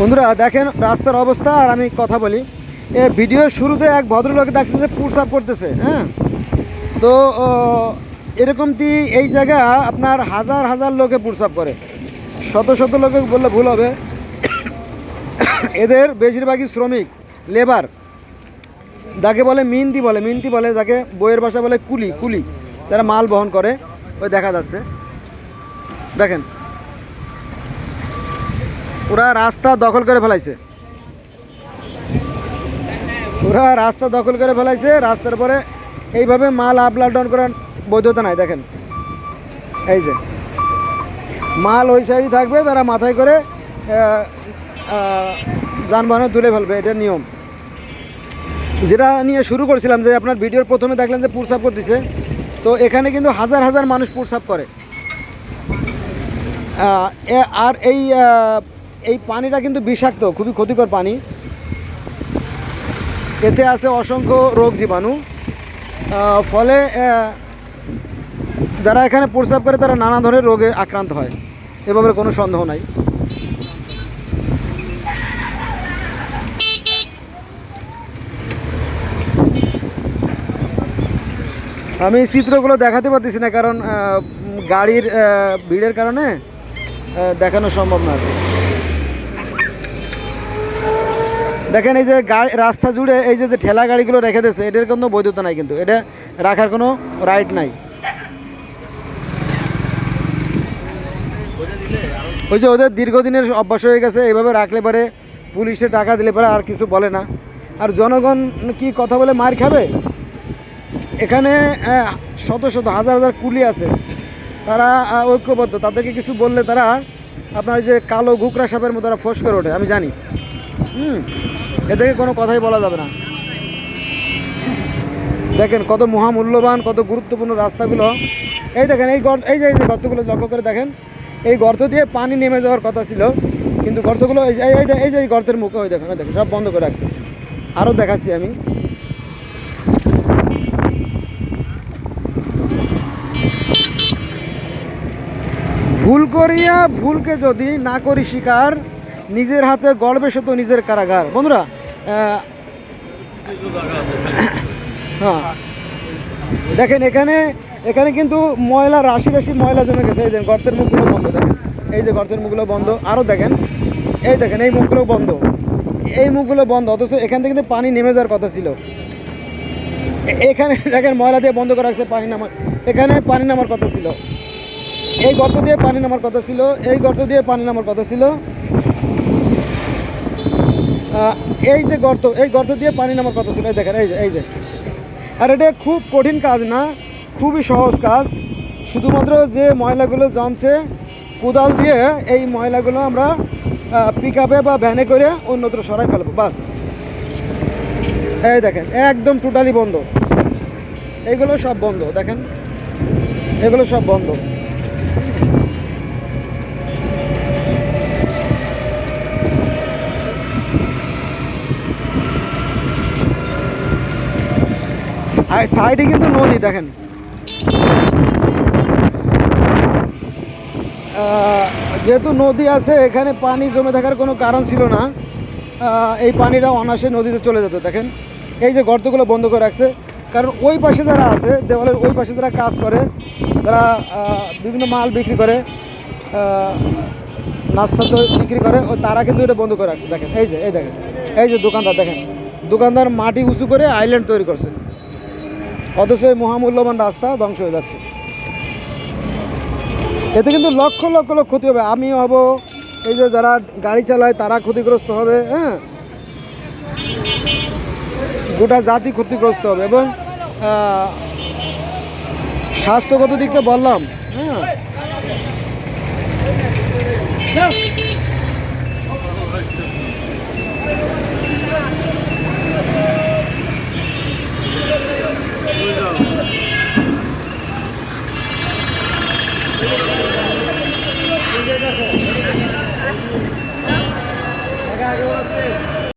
বন্ধুরা দেখেন রাস্তার অবস্থা আর আমি কথা বলি। এ ভিডিও শুরুতে এক ভদ্রলোক দেখছে যে পুরসাপ করতেছে হ্যাঁ? তো ও, এরকমটি এই জায়গা আপনার হাজার হাজার লোকে পুরসাপ করে। শত শত লোকে বললে ভুল হবে। এদের বেশিরভাগই শ্রমিক লেবার যাকে বলে মিনতি বলে মিনতি বলে যাকে বইয়ের ভাষা বলে কুলি কুলি। যারা মাল বহন করে ওই দেখা যাচ্ছে। দেখেন ওরা রাস্তা দখল করে ফেলাইছে। ওরা রাস্তা দখল করে ফেলাইছে, রাস্তার পরে এইভাবে মাল আপ ডাউন করার বৈধতা নাই, দেখেন। এই যে, মাল ওই সাইডই থাকবে, তারা মাথায় করে যানবাহনে তুলে ফেলবে, এটা নিয়ম। যেটা নিয়ে শুরু করেছিলাম যে আপনার ভিডিওর প্রথমে দেখলেন যে পুরসাপ করতেছে, তো এখানে কিন্তু হাজার হাজার মানুষ পুরসাপ করে। আর এই এই পানিটা কিন্তু বিষাক্ত, খুবই ক্ষতিকর পানি। এতে আছে অসংখ্য রোগ জীবাণু। ফলে যারা এখানে প্রস্রাব করে তারা নানা ধরনের রোগে আক্রান্ত হয়। এভাবে কোনো সন্দেহ নাই। আমি এই চিত্রগুলো দেখাতে পারতেছি না, কারণ গাড়ির ভিড়ের কারণে দেখানো সম্ভব না আর কি। দেখেন এই যে রাস্তা জুড়ে এই যে ঠেলা গাড়িগুলো রেখে দিয়েছে, এটার কোনো বৈধতা নাই কিন্তু। এটা রাখার কোনো রাইট নাই। ওই যে ওদের দীর্ঘদিনের অভ্যাস হয়ে গেছে, এইভাবে রাখলে পরে পুলিশে টাকা দিলে পরে আর কিছু বলে না। আর জনগণ কি কথা বলে মার খাবে? এখানে শত শত, হাজার হাজার কুলি আছে। তারা ঐক্যবদ্ধ। তাদেরকে কিছু বললে তারা আপনার যে কালো ঘুকরা সাপের মতো তারা ফোস করে ওঠে, আমি জানি। হুম এদেরকে কোনো কথাই বলা যাবে না। দেখেন কত মহামূল্যবান, কত গুরুত্বপূর্ণ রাস্তাগুলো। এই দেখেন, এই গর্ত এই যে এই যে গর্তগুলো লক্ষ্য করে দেখেন, এই গর্ত দিয়ে পানি নেমে যাওয়ার কথা ছিল, কিন্তু গর্তগুলো এই যে, এই যে- এই গর্তের মুখে ওই দেখেন দেখেন, সব বন্ধ করে রাখছে। আরও দেখাচ্ছি আমি। ভুল করিয়া ভুলকে যদি না করি স্বীকার নিজের হাতে গর্বে সে তো নিজের কারাগার। বন্ধুরা হ্যাঁ। দেখেন, এখানে এখানে কিন্তু ময়লা, রাশি রাশি ময়লা জমে গেছে। এই দেখেন গর্তের মুখগুলো বন্ধ, দেখেন। এই যে গর্তের মুখগুলো বন্ধ। আরও দেখেন, এই দেখেন, এই মুখগুলো বন্ধ। এই মুখগুলো বন্ধ, অথচ এখান থেকে কিন্তু পানি নেমে যাওয়ার কথা ছিল। এখানে, দেখেন, ময়লা দিয়ে বন্ধ করা রাখছে পানি নামার এখানে পানি নামার কথা ছিল। এই গর্ত দিয়ে পানি নামার কথা ছিল, এই গর্ত দিয়ে পানি নামার কথা ছিল। এই যে গর্ত, এই গর্ত দিয়ে পানি নামার কথা ছিল দেখেন, এই যে এই যে। আর এটা খুব কঠিন কাজ না, খুবই সহজ কাজ। শুধুমাত্র যে ময়লাগুলো জমছে, কোদাল দিয়ে এই ময়লাগুলো আমরা পিক বা ভ্যানে করে অন্যত্র সরাই ফেলব, বাস। এই দেখেন, একদম টোটালি বন্ধ। এইগুলো সব বন্ধ, দেখেন। এগুলো সব বন্ধ। আর সাইডে কিন্তু নদী, দেখেন। যেহেতু নদী আছে, এখানে পানি জমে থাকার কোনো কারণ ছিল না। এই পানিটা অনাসে নদীতে চলে যেত, দেখেন। এই যে গর্তগুলো বন্ধ করে রাখছে, কারণ ওই পাশে যারা আছে, দেওয়ালের ওই পাশে যারা কাজ করে, তারা বিভিন্ন মাল বিক্রি করে নাস্তা তো বিক্রি করে, ও তারা কিন্তু এটা বন্ধ করে রাখছে, দেখেন। এই যে, এই দেখেন। এই যে দোকানদার, দেখেন। দোকানদার মাটি উঁচু করে আইল্যান্ড তৈরি করছে। অথচ এই মহামূল্যবান রাস্তা ধ্বংস হয়ে যাচ্ছে। এতে কিন্তু লক্ষ লক্ষ লোক ক্ষতি হবে। আমি হব এই যে যারা গাড়ি চালায় তারা ক্ষতিগ্রস্ত হবে হ্যাঁ? গোটা জাতি ক্ষতিগ্রস্ত হবে এবং স্বাস্থ্যগত দিকটা বললাম হ্যাঁ? আছে